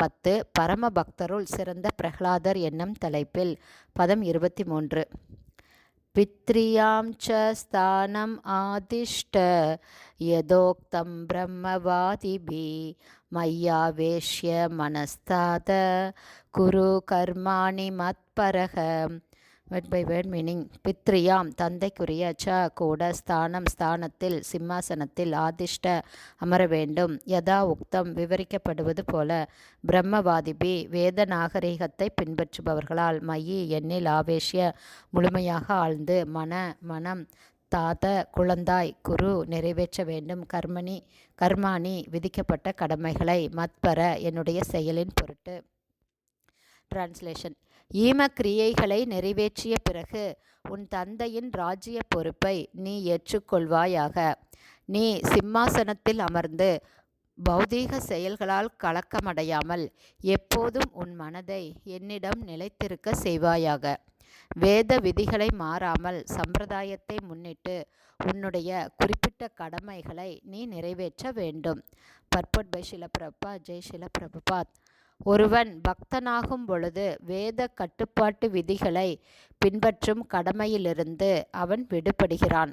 பத்து பரம பக்தருள் சிறந்த பிரகலாதர் என்னும் தலைப்பில் பதம் இருபத்தி மூன்று பித்ரியாம் ச ஸ்தானம் ஆதிஷ்ட யதோக்தம் பிரம்மவாதிபி மய்யாவேஷ்ய மனஸ்தாத குரு கர்மாணி மத்பரக வேர்ட் பை வேர்ட் மீனிங் பித்ரியாம் தந்தைக்குரிய ச கூட ஸ்தானம் ஸ்தானத்தில் சிம்மாசனத்தில் ஆதிஷ்ட அமர வேண்டும். யதா உக்தம் விவரிக்கப்படுவது போல பிரம்மவாதிபி வேத நாகரிகத்தை பின்பற்றுபவர்களால் மையி எண்ணில் ஆவேசிய முழுமையாக ஆழ்ந்து மன மனம் தாத குழந்தாய் குரு நிறைவேற்ற வேண்டும். கர்மணி கர்மாணி விதிக்கப்பட்ட கடமைகளை மத்பர என்னுடைய செயலின் பொருட்டு. டிரான்ஸ்லேஷன் ஈமக்கிரியைகளை நிறைவேற்றிய பிறகு உன் தந்தையின் ராஜ்ய பொறுப்பை நீ ஏற்றுக்கொள்வாயாக. நீ சிம்மாசனத்தில் அமர்ந்து பௌதீக செயல்களால் கலக்கமடையாமல் எப்போதும் உன் மனதை என்னிடம் நிலைத்திருக்க செய்வாயாக. வேத விதிகளை மாறாமல் சம்பிரதாயத்தை முன்னிட்டு உன்னுடைய குறிப்பிட்ட கடமைகளை நீ நிறைவேற்ற வேண்டும். பர்பட் பை ஷிலபிரபா ஜெய் ஷிலபிரபாத் ஒருவன் பக்தனாகும் பொழுது வேத கட்டுப்பாட்டு விதிகளை பின்பற்றும் கடமையிலிருந்து அவன் விடுபடுகிறான்.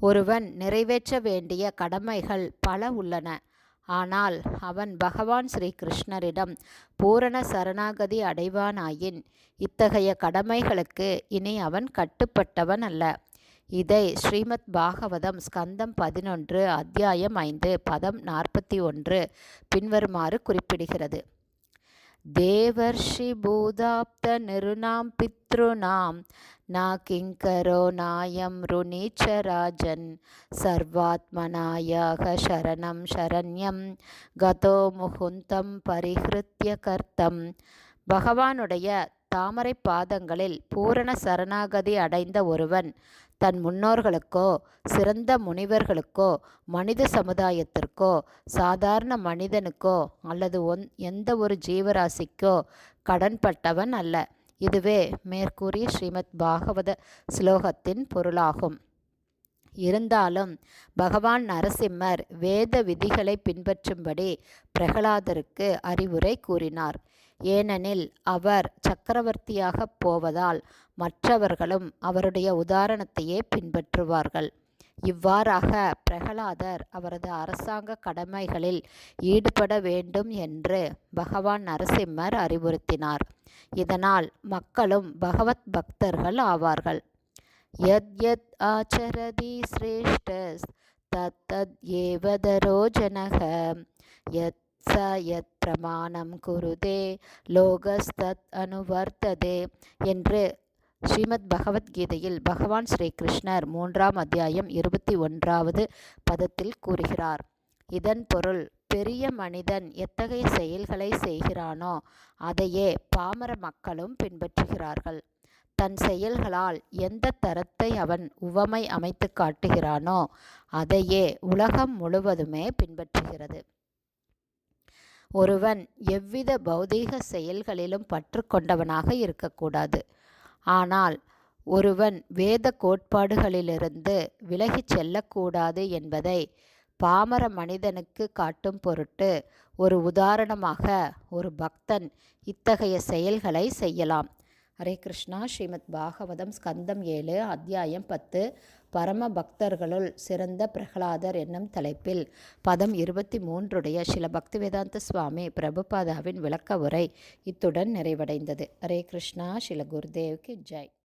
ஒருவன் நிறைவேற்ற வேண்டிய கடமைகள் பல உள்ளன. ஆனால் அவன் பகவான் ஸ்ரீ கிருஷ்ணரிடம் பூரண சரணாகதி அடைவானாயின் இத்தகைய கடமைகளுக்கு இனி அவன் கட்டுப்பட்டவன் அல்ல. இதை ஸ்ரீமத் பாகவதம் ஸ்கந்தம் பதினொன்று அத்தியாயம் ஐந்து பதம் நாற்பத்தி ஒன்று பின்வருமாறு குறிப்பிடுகிறது. தேவர்ஷி பூதாப்த நிருணாம் பித்ருணாம் நா கிங்கரோ நாயம் ருணீச்சராஜன் சர்வாத்மனாயாக சரணம் சரண்யம் கதோ முகுந்தம் பரிஹிருத்திய கர்த்தம் பகவானுடைய தாமரை பாதங்களில் பூரண சரணாகதி அடைந்த ஒருவன் தன் முன்னோர்களுக்கோ சிறந்த முனிவர்களுக்கோ மனித சமுதாயத்திற்கோ சாதாரண மனிதனுக்கோ அல்லது ஒன் எந்த ஒரு ஜீவராசிக்கோ கடன்பட்டவன் அல்ல. இதுவே மேற்கூறிய ஸ்ரீமத் பாகவத ஸ்லோகத்தின் பொருளாகும். இருந்தாலும் பகவான் நரசிம்மர் வேத விதிகளை பின்பற்றும்படி பிரகலாதருக்கு அறிவுரை கூறினார். ஏனெனில் அவர் சக்கரவர்த்தியாக போவதால் மற்றவர்களும் அவருடைய உதாரணத்தையே பின்பற்றுவார்கள். இவ்வாறாக பிரகலாதர் அவரது அரசாங்க கடமைகளில் ஈடுபட வேண்டும் என்று பகவான் நரசிம்மர் அறிவுறுத்தினார். இதனால் மக்களும் பகவத் பக்தர்கள் ஆவார்கள். யத் ஆச்சரதி ஸ்ரேஷ்டஸ் தத் தத் ஏவதரோ ஜனக. யத் ச யத் பிரமாணம் குருதே லோகஸ்தத் அனுவர்த்ததே என்று ஸ்ரீமத் பகவத்கீதையில் பகவான் ஸ்ரீ கிருஷ்ணர் மூன்றாம் அத்தியாயம் இருபத்தி ஒன்றாவது பதத்தில் கூறுகிறார். இதன் பொருள் பெரிய மனிதன் எத்தகைய செயல்களை செய்கிறானோ அதையே பாமர மக்களும் பின்பற்றுகிறார்கள். தன் செயல்களால் எந்த தரத்தை அவன் உவமை அமைத்து காட்டுகிறானோ அதையே உலகம் முழுவதுமே பின்பற்றுகிறது. ஒருவன் எவ்வித பௌதீக செயல்களிலும் பற்று கொண்டவனாக இருக்கக்கூடாது. ஆனால் ஒருவன் வேத கோட்பாடுகளிலிருந்து விலகிச் செல்லக்கூடாது என்பதை பாமர மனிதனுக்கு காட்டும் பொருட்டு ஒரு உதாரணமாக ஒரு பக்தன் இத்தகைய செயல்களை செய்யலாம். ஹரே கிருஷ்ணா. ஸ்ரீமத் பாகவதம் ஸ்கந்தம் ஏழு அத்தியாயம் பத்து. பரம பக்தர்களுள் சிறந்த பிரகலாதர் என்னும் தலைப்பில் பதம் இருபத்தி மூன்றுடைய சில பக்திவேதாந்த சுவாமி பிரபுபாதாவின் விளக்க உரை இத்துடன் நிறைவடைந்தது. ஹரே கிருஷ்ணா. ஸ்ரீல குருதேவ்க்கு ஜெய்.